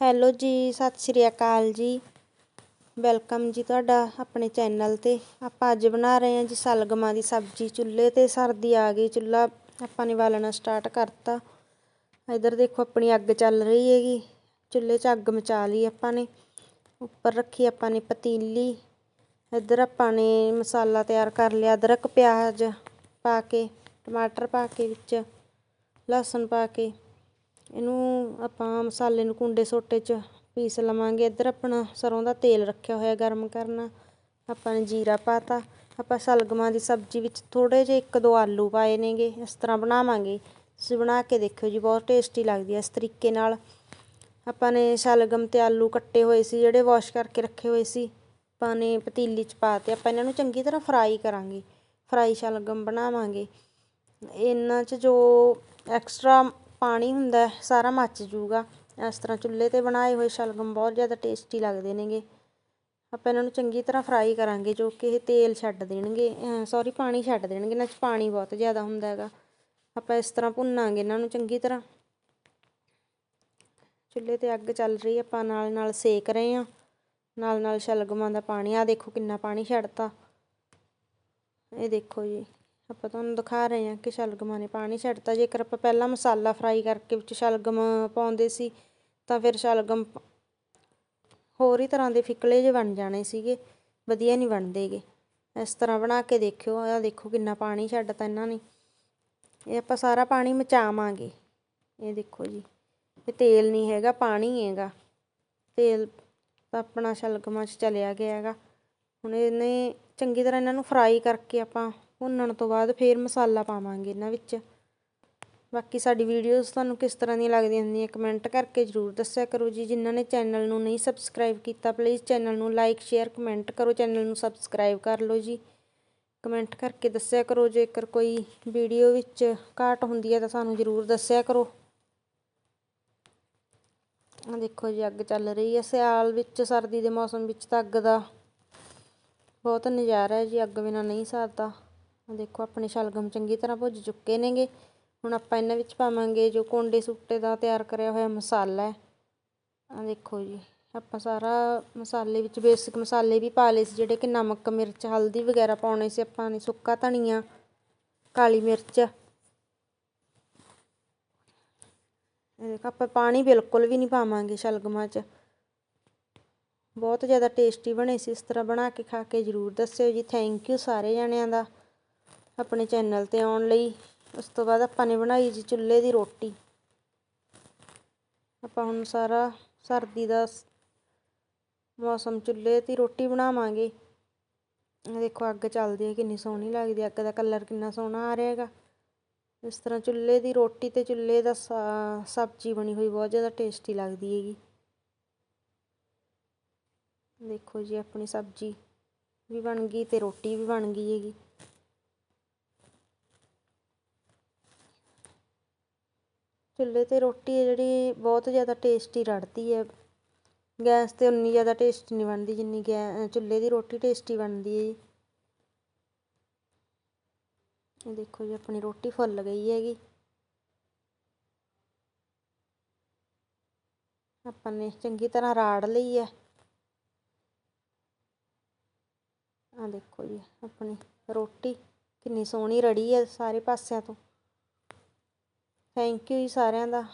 Hello ਜੀ, ਸਤਿ ਸ਼੍ਰੀ ਅਕਾਲ ਜੀ। ਵੈਲਕਮ ਜੀ ਤੁਹਾਡਾ ਆਪਣੇ ਚੈਨਲ ਤੇ। ਆਪਾਂ ਅੱਜ ਬਣਾ ਰਹੇ ਹਾਂ ਜੀ ਸਲਗਮਾਂ ਦੀ ਸਬਜ਼ੀ। ਚੁੱਲ੍ਹੇ ਤੇ ਸਰਦੀ ਆ ਗਈ, ਚੁੱਲ੍ਹਾ ਆਪਾਂ ਨੇ ਬਾਲਣਾ ਸਟਾਰਟ ਕਰਤਾ। ਇਧਰ ਦੇਖੋ ਆਪਣੀ ਅੱਗ ਚੱਲ ਰਹੀ ਹੈਗੀ। ਚੁੱਲ੍ਹੇ 'ਚ ਅੱਗ ਮਚਾ ਲਈ ਆਪਾਂ ਨੇ। ਉੱਪਰ ਰੱਖੀ ਆਪਾਂ ਨੇ ਪਤੀਲੀ। ਇਧਰ ਆਪਾਂ ਨੇ ਮਸਾਲਾ ਤਿਆਰ ਕਰ ਲਿਆ, ਅਦਰਕ, ਪਿਆਜ਼ ਪਾ ਕੇ, ਟਮਾਟਰ ਪਾ ਕੇ ਵਿੱਚ, ਲਸਣ ਪਾ ਕੇ। ਇਹਨੂੰ ਆਪਾਂ ਮਸਾਲੇ ਨੂੰ ਕੁੰਡੇ ਸੋਟੇ 'ਚ ਪੀਸ ਲਵਾਂਗੇ। ਇੱਧਰ ਆਪਣਾ ਸਰੋਂ ਦਾ ਤੇਲ ਰੱਖਿਆ ਹੋਇਆ ਗਰਮ ਕਰਨਾ। ਆਪਾਂ ਨੇ ਜੀਰਾ ਪਾਤਾ। ਆਪਾਂ ਸਲਗਮਾਂ ਦੀ ਸਬਜ਼ੀ ਵਿੱਚ ਥੋੜੇ ਜਿਹੇ ਇੱਕ ਦੋ ਆਲੂ ਪਾਏ ਨੇਗੇ। ਇਸ ਤਰ੍ਹਾਂ ਬਣਾਵਾਂਗੇ। ਤੁਸੀਂ ਬਣਾ ਕੇ ਦੇਖਿਓ ਜੀ, ਬਹੁਤ ਟੇਸਟੀ ਲੱਗਦੀ ਹੈ ਇਸ ਤਰੀਕੇ ਨਾਲ। ਆਪਾਂ ਨੇ ਸਲਗਮ ਤੇ ਆਲੂ ਕੱਟੇ ਹੋਏ ਸੀ, ਜਿਹੜੇ ਵਾਸ਼ ਕਰਕੇ ਰੱਖੇ ਹੋਏ ਸੀ। ਆਪਾਂ ਨੇ ਪਤੀਲੀ 'ਚ ਪਾਤੇ ਆਪਾਂ ਇਹਨਾਂ ਨੂੰ ਚੰਗੀ ਤਰ੍ਹਾਂ ਫਰਾਈ ਕਰਾਂਗੇ। ਫਰਾਈ ਸ਼ਲਗਮ ਬਣਾਵਾਂਗੇ। ਇਹਨਾਂ 'ਚ ਜੋ ਐਕਸਟਰਾ ਪਾਣੀ ਹੁੰਦਾ ਸਾਰਾ ਮੱਚ ਜੂਗਾ ਇਸ ਤਰ੍ਹਾਂ ਚੁੱਲ੍ਹੇ 'ਤੇ ਬਣਾਏ ਹੋਏ ਸ਼ਲਗਮ ਬਹੁਤ ਜ਼ਿਆਦਾ ਟੇਸਟੀ ਲੱਗਦੇ ਨੇਗੇ। ਆਪਾਂ ਇਹਨਾਂ ਨੂੰ ਚੰਗੀ ਤਰ੍ਹਾਂ ਫਰਾਈ ਕਰਾਂਗੇ, ਜੋ ਕਿ ਇਹ ਤੇਲ ਛੱਡ ਦੇਣਗੇ। ਸੋਰੀ ਪਾਣੀ ਛੱਡ ਦੇਣਗੇ, ਇਹਨਾਂ 'ਚ ਪਾਣੀ ਬਹੁਤ ਜ਼ਿਆਦਾ ਹੁੰਦਾ ਹੈਗਾ। ਆਪਾਂ ਇਸ ਤਰ੍ਹਾਂ ਭੁੰਨਾਂਗੇ ਇਹਨਾਂ ਨੂੰ ਚੰਗੀ ਤਰ੍ਹਾਂ। ਚੁੱਲ੍ਹੇ 'ਤੇ ਅੱਗ ਚੱਲ ਰਹੀ ਆਪਾਂ ਨਾਲ ਨਾਲ ਸੇਕ ਰਹੇ ਹਾਂ। ਨਾਲ ਨਾਲ ਸ਼ਲਗਮਾਂ ਦਾ ਪਾਣੀ ਆ ਦੇਖੋ ਕਿੰਨਾ ਪਾਣੀ ਛੱਡਤਾ। ਇਹ ਦੇਖੋ ਜੀ। ਆਪਾਂ ਤੁਹਾਨੂੰ ਦਿਖਾ ਰਹੇ ਹਾਂ ਕਿ ਸ਼ਲਗਮਾਂ ਨੇ ਪਾਣੀ ਛੱਡਤਾ। ਜੇਕਰ ਆਪਾਂ ਪਹਿਲਾਂ ਮਸਾਲਾ ਫਰਾਈ ਕਰਕੇ ਵਿੱਚ ਸ਼ਲਗਮ ਪਾਉਂਦੇ ਸੀ, ਤਾਂ ਫਿਰ ਸ਼ਲਗਮ ਹੋਰ ਹੀ ਤਰ੍ਹਾਂ ਦੇ ਫਿੱਕਲੇ ਜਿਹੇ ਬਣ ਜਾਣੇ ਸੀਗੇ। ਵਧੀਆ ਨਹੀਂ ਬਣਦੇਗੇ ਇਸ ਤਰ੍ਹਾਂ ਬਣਾ ਕੇ ਦੇਖਿਓ ਆ ਦੇਖੋ ਕਿੰਨਾ ਪਾਣੀ ਛੱਡਤਾ ਇਹਨਾਂ ਨੇ। ਇਹ ਆਪਾਂ ਸਾਰਾ ਪਾਣੀ ਮਚਾਵਾਂਗੇ। ਇਹ ਦੇਖੋ ਜੀ, ਇਹ ਤੇਲ ਨਹੀਂ ਹੈਗਾ, ਪਾਣੀ ਹੈਗਾ। ਤੇਲ ਤਾਂ ਆਪਣਾ ਸ਼ਲਗਮਾਂ 'ਚ ਚਲਿਆ ਗਿਆ ਹੈਗਾ। ਹੁਣ ਇਹਨੇ ਚੰਗੀ ਤਰ੍ਹਾਂ ਇਹਨਾਂ ਨੂੰ ਫਰਾਈ ਕਰਕੇ ਆਪਾਂ ਭੁੰਨਣ ਤੋਂ ਬਾਅਦ ਫਿਰ ਮਸਾਲਾ ਪਾਵਾਂਗੇ ਇਹਨਾਂ ਵਿੱਚ। ਬਾਕੀ ਸਾਡੀ ਵੀਡੀਓਜ਼ ਤੁਹਾਨੂੰ ਕਿਸ ਤਰ੍ਹਾਂ ਦੀਆਂ ਲੱਗਦੀਆਂ ਹੁੰਦੀਆਂ ਕਮੈਂਟ ਕਰਕੇ ਜ਼ਰੂਰ ਦੱਸਿਆ ਕਰੋ ਜੀ। ਜਿਨ੍ਹਾਂ ਨੇ ਚੈਨਲ ਨੂੰ ਨਹੀਂ ਸਬਸਕ੍ਰਾਈਬ ਕੀਤਾ ਪਲੀਜ਼ ਚੈਨਲ ਨੂੰ ਲਾਈਕ ਸ਼ੇਅਰ ਕਮੈਂਟ ਕਰੋ। ਚੈਨਲ ਨੂੰ ਸਬਸਕ੍ਰਾਈਬ ਕਰ ਲਓ ਜੀ। ਕਮੈਂਟ ਕਰਕੇ ਦੱਸਿਆ ਕਰੋ। ਜੇਕਰ ਕੋਈ ਵੀਡੀਓ ਵਿੱਚ ਘਾਟ ਹੁੰਦੀ ਹੈ ਤਾਂ ਸਾਨੂੰ ਜ਼ਰੂਰ ਦੱਸਿਆ ਕਰੋ। ਆ ਦੇਖੋ ਜੀ, ਅੱਗ ਚੱਲ ਰਹੀ ਹੈ। ਸਿਆਲ ਵਿੱਚ, ਸਰਦੀ ਦੇ ਮੌਸਮ ਵਿੱਚ ਤਾਂ ਅੱਗ ਦਾ ਬਹੁਤ ਨਜ਼ਾਰਾ ਹੈ ਜੀ। ਅੱਗ ਬਿਨਾਂ ਨਹੀਂ ਸਰਦਾ। ਦੇਖੋ, ਆਪਣੇ ਸ਼ਲਗਮ ਚੰਗੀ ਤਰ੍ਹਾਂ ਭੁੱਜ ਚੁੱਕੇ ਨੇਗੇ। ਹੁਣ ਆਪਾਂ ਇਹਨਾਂ ਵਿੱਚ ਪਾਵਾਂਗੇ ਜੋ ਕੋਂਡੇ ਸੁੱਟੇ ਦਾ ਤਿਆਰ ਕਰਿਆ ਹੋਇਆ ਮਸਾਲਾ ਹੈ। ਆ ਦੇਖੋ ਜੀ, ਆਪਾਂ ਸਾਰਾ ਮਸਾਲੇ ਵਿੱਚ ਬੇਸਿਕ ਮਸਾਲੇ ਵੀ ਪਾ ਲਏ ਸੀ, ਜਿਹੜੇ ਕਿ ਨਮਕ, ਮਿਰਚ, ਹਲਦੀ ਵਗੈਰਾ ਪਾਉਣੇ ਸੀ ਆਪਾਂ ਨੇ, ਸੁੱਕਾ ਧਨੀਆ, ਕਾਲੀ ਮਿਰਚ। ਇਹ ਆਪਾਂ ਪਾਣੀ ਬਿਲਕੁਲ ਵੀ ਨਹੀਂ ਪਾਵਾਂਗੇ ਸ਼ਲਗਮਾਂ 'ਚ। ਬਹੁਤ ਜ਼ਿਆਦਾ ਟੇਸਟੀ ਬਣੇ ਸੀ, ਇਸ ਤਰ੍ਹਾਂ ਬਣਾ ਕੇ ਖਾ ਕੇ ਜ਼ਰੂਰ ਦੱਸਿਓ ਜੀ। ਥੈਂਕ ਯੂ ਸਾਰੇ ਜਣਿਆਂ ਦਾ। ਆਪਣੇ ਚੈਨਲ ਤੇ ਆਉਣ ਲਈ। ਉਸ ਤੋਂ ਬਾਅਦ ਆਪਾਂ ਨੇ ਬਣਾਈ ਜੀ ਚੁੱਲ੍ਹੇ ਦੀ ਰੋਟੀ। ਆਪਾਂ ਹੁਣ ਸਾਰਾ ਸਰਦੀ ਦਾ ਮੌਸਮ ਚੁੱਲ੍ਹੇ ਦੀ ਰੋਟੀ ਬਣਾਵਾਂਗੇ। ਦੇਖੋ ਅੱਗ ਚੱਲਦੀ ਹੈ, ਕਿੰਨੀ ਸੋਹਣੀ ਲੱਗਦੀ ਅੱਗ ਦਾ ਕਲਰ ਕਿੰਨਾ ਸੋਹਣਾ ਆ ਰਿਹਾ ਹੈਗਾ। ਇਸ ਤਰ੍ਹਾਂ ਚੁੱਲ੍ਹੇ ਦੀ ਰੋਟੀ ਤੇ ਚੁੱਲ੍ਹੇ ਦਾ ਸਬਜ਼ੀ ਬਣੀ ਹੋਈ ਬਹੁਤ ਜ਼ਿਆਦਾ ਟੇਸਟੀ ਲੱਗਦੀ ਹੈਗੀ। ਦੇਖੋ ਜੀ ਆਪਣੀ ਸਬਜ਼ੀ ਵੀ ਬਣ ਗਈ ਤੇ ਰੋਟੀ ਵੀ ਬਣ ਗਈ ਹੈਗੀ। ਚੁੱਲ੍ਹੇ 'ਤੇ ਰੋਟੀ ਹੈ ਜਿਹੜੀ, ਬਹੁਤ ਜ਼ਿਆਦਾ ਟੇਸਟੀ ਰੜਦੀ ਹੈ। ਗੈਸ 'ਤੇ ਉਨੀ ਜ਼ਿਆਦਾ ਟੇਸਟੀ ਨਹੀਂ ਬਣਦੀ, ਜਿੰਨੀ ਗੈ, ਚੁੱਲ੍ਹੇ ਦੀ ਰੋਟੀ ਟੇਸਟੀ ਬਣਦੀ ਹੈ ਜੀ। ਇਹ ਦੇਖੋ ਜੀ, ਆਪਣੀ ਰੋਟੀ ਫੁੱਲ ਗਈ ਹੈਗੀ। ਆਪਾਂ ਨੇ ਚੰਗੀ ਤਰ੍ਹਾਂ ਰਾੜ ਲਈ ਹੈ। ਆ ਦੇਖੋ ਜੀ, ਆਪਣੀ ਰੋਟੀ ਕਿੰਨੀ ਸੋਹਣੀ ਰੜੀ ਹੈ ਸਾਰੇ ਪਾਸਿਆਂ ਤੋਂ। ਥੈਂਕ ਯੂ ਜੀ ਸਾਰਿਆਂ ਦਾ।